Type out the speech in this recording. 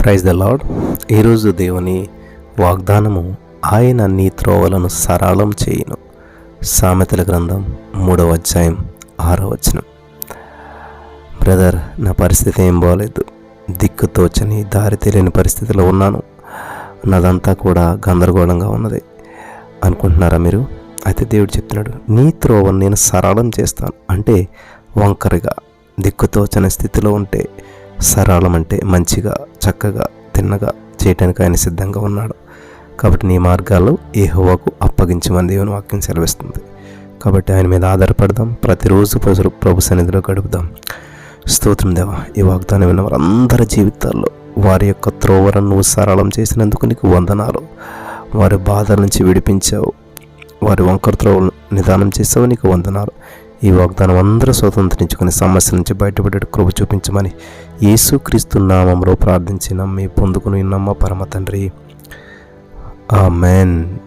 Praise the lord ఈరోజు దేవుని వాగ్దానము ఆయన నీ త్రోవలను సరళం చేయును. సామెతల గ్రంథం మూడవ అధ్యాయం ఆరో వచనం. బ్రదర్ నా పరిస్థితి ఏం బాగలేదు దిక్కు తోచని దారి తెలియని పరిస్థితిలో ఉన్నాను. నాదంతా కూడా గందరగోళంగా ఉన్నది. అనుకుంటున్నారా మీరు? అయితే దేవుడు చెప్తున్నాడు నీ త్రోవను నేను సరళం చేస్తాను. అంటే వంకరగా దిక్కుతోచని స్థితిలో ఉంటే సరళం అంటే మంచిగా చక్కగా తిన్నగా చేయటానికి ఆయన సిద్ధంగా ఉన్నాడు. కాబట్టి నీ మార్గాలు ఏ హోవాకు అప్పగించమని దేవుని వాక్యం సెలవిస్తుంది. కాబట్టి ఆయన మీద ఆధారపడదాం. ప్రతిరోజు ప్రజలు ప్రభు సన్నిధిలో గడుపుదాం. స్తోత్రం దేవా ఈ వాగ్దానం విన్న వారందరి జీవితాల్లో వారి యొక్క త్రోవరను నువ్వు సరళం చేసినందుకు నీకు వందనాలు. వారి బాధల నుంచి విడిపించావు. వారి వంకర త్రోవలు నిదానం చేసావు నీకు వందనాలు. ఈ వాగ్దానం అందరూ స్వతంత్రించుకుని సమస్య నుంచి బయటపడే కృప చూపించమని యేసుక్రీస్తు నామంలో ప్రార్థించి నమ్మి పొందుకుని నమ్మ పరమ తండ్రి. ఆమెన్.